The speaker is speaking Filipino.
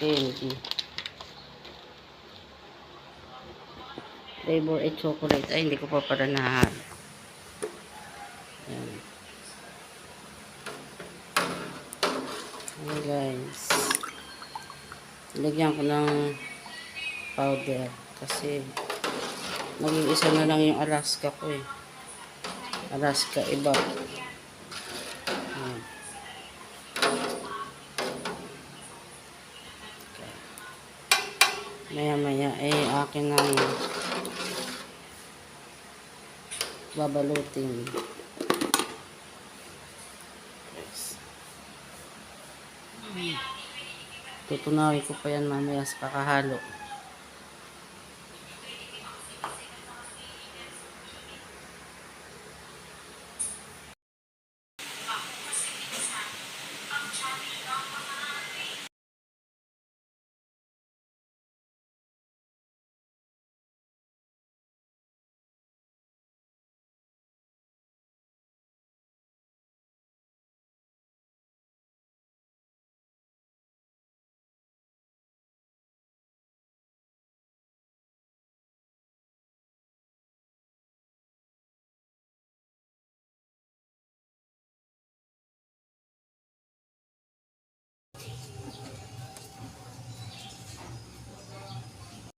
candy. Flavor ay chocolate. Ay, hindi ko pa para nahahalo. Ayan. Ayan guys. Lagyan ko ng powder. Kasi maging isa na lang yung Alaska ko eh. Alaska iba. Ayan. Maya maya eh akin nang babalutin. Yes. Tutunawin ko pa yan mamaya sa kakahalo.